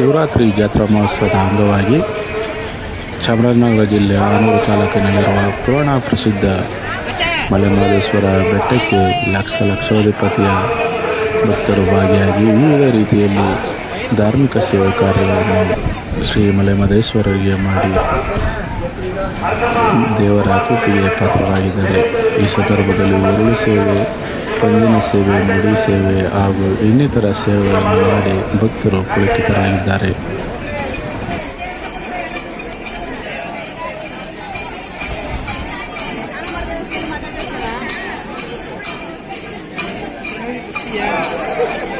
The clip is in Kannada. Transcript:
ಶಿವರಾತ್ರಿ ಜಾತ್ರಾ ಮಹೋತ್ಸವದ ಅಂಗವಾಗಿ ಚಾಮರಾಜನಗರ ಜಿಲ್ಲೆಯ ಆನೂರು ತಾಲೂಕಿನಲ್ಲಿರುವ ಪುರಾಣ ಪ್ರಸಿದ್ಧ ಮಲೆಮಹದೇಶ್ವರ ಬೆಟ್ಟಕ್ಕೆ ಲಕ್ಷ ಲಕ್ಷಾಧಿಪತಿಯ ಭಕ್ತರು ಭಾಗಿಯಾಗಿ ವಿವಿಧ ರೀತಿಯಲ್ಲಿ ಧಾರ್ಮಿಕ ಸೇವೆ ಕಾರ್ಯಗಳನ್ನು ಶ್ರೀ ಮಲೆಮಹದೇಶ್ವರರಿಗೆ ಮಾಡಿ ದೇವರ ಕೃಪೆಗೆ ಪಾತ್ರರಾಗಿದ್ದಾರೆ. ಈ ಸಂದರ್ಭದಲ್ಲಿ ಉರುಳು ಸೇವೆ, ಪಂಜಿನ ಸೇವೆ, ಮುಡಿ ಸೇವೆ ಹಾಗೂ ಇನ್ನಿತರ ಸೇವೆಗಳನ್ನು ಮಾಡಿ ಭಕ್ತರು ಪುಳಕಿತರಾಗಿದ್ದಾರೆ. ಜೀವನ